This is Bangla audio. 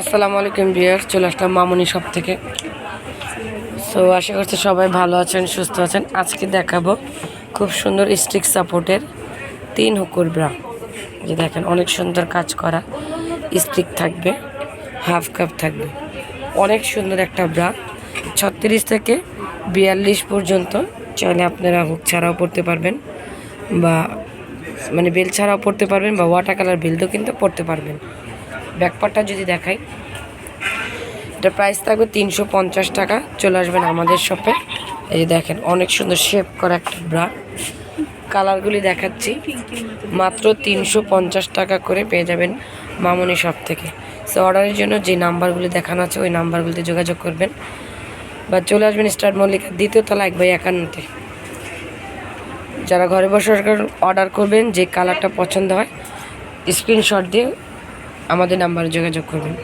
আসসালামু আলাইকুম বিয়ার চলে আসলাম মামুনি শপ থেকে। সো আশা করছি সবাই ভালো আছেন, সুস্থ আছেন। আজকে দেখাবো খুব সুন্দর স্টিক সাপোর্টের তিন হুকুর ব্রা যে দেখেন, অনেক সুন্দর কাজ করা স্টিক থাকবে, হাফ কাপ থাকবে। অনেক সুন্দর একটা ব্রা ছত্রিশ থেকে বিয়াল্লিশ পর্যন্ত চাইলে আপনারা হুক ছাড়াও পড়তে পারবেন বা মানে বেল ছাড়াও পড়তে পারবেন বা ওয়াটার কালার বেলটাও কিন্তু পড়তে পারবেন। ব্যাকপারটা যদি দেখাই এটা প্রাইস থাকবে তিনশো পঞ্চাশ টাকা। চলে আসবেন আমাদের শপে এই যে দেখেন, অনেক সুন্দর শেপ করা একটা ব্রা কালারগুলি দেখাচ্ছি। মাত্র তিনশো পঞ্চাশ টাকা করে পেয়ে যাবেন মামনি শপ থেকে। সো অর্ডারের জন্য যে নাম্বারগুলি দেখানো আছে, ওই নাম্বারগুলিতে যোগাযোগ করবেন। বা চলে আসবেন স্টার মল্লিকার দ্বিতীয় তলা এক বাই একান্নতে। যারা ঘরে বসে অর্ডার করবেন, যে কালারটা পছন্দ হয় স্ক্রিনশট দিয়ে আমাদের নাম্বারে যোগাযোগ করবেন